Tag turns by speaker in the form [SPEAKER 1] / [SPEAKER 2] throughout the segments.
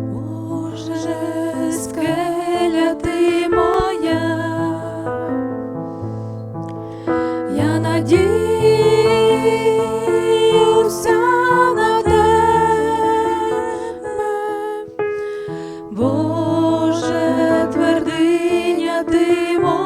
[SPEAKER 1] Боже, моя, я надіюся на тебе, Боже, твердиня ти моя.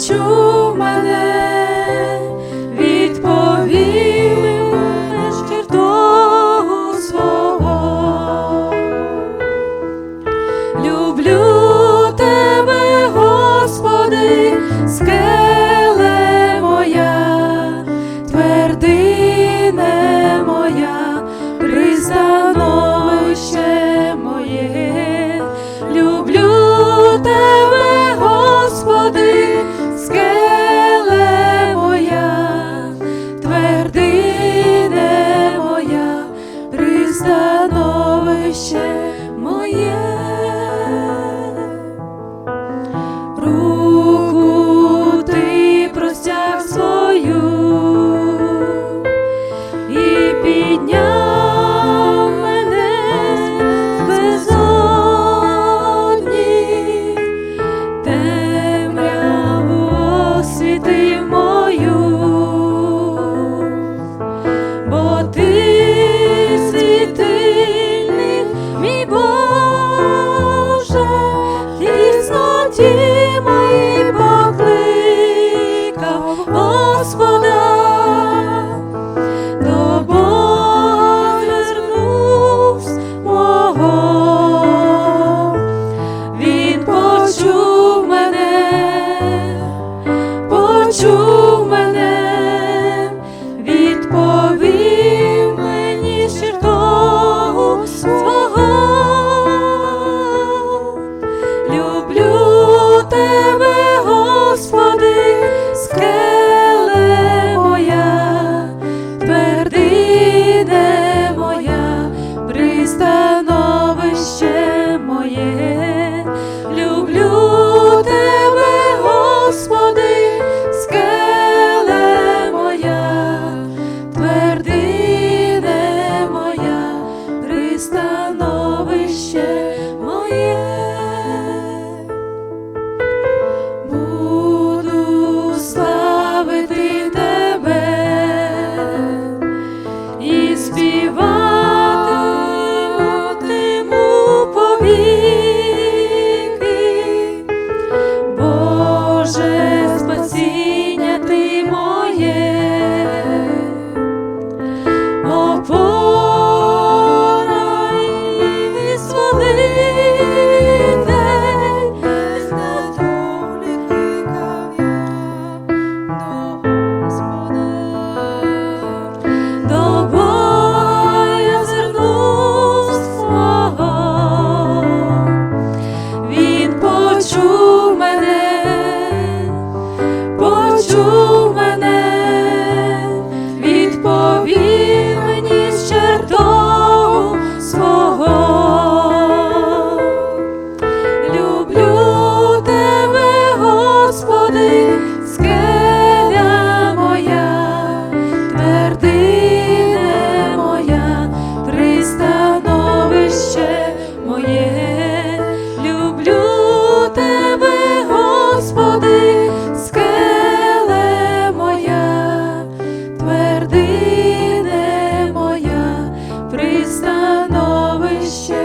[SPEAKER 1] почув мене. Ooh. Boże. становище.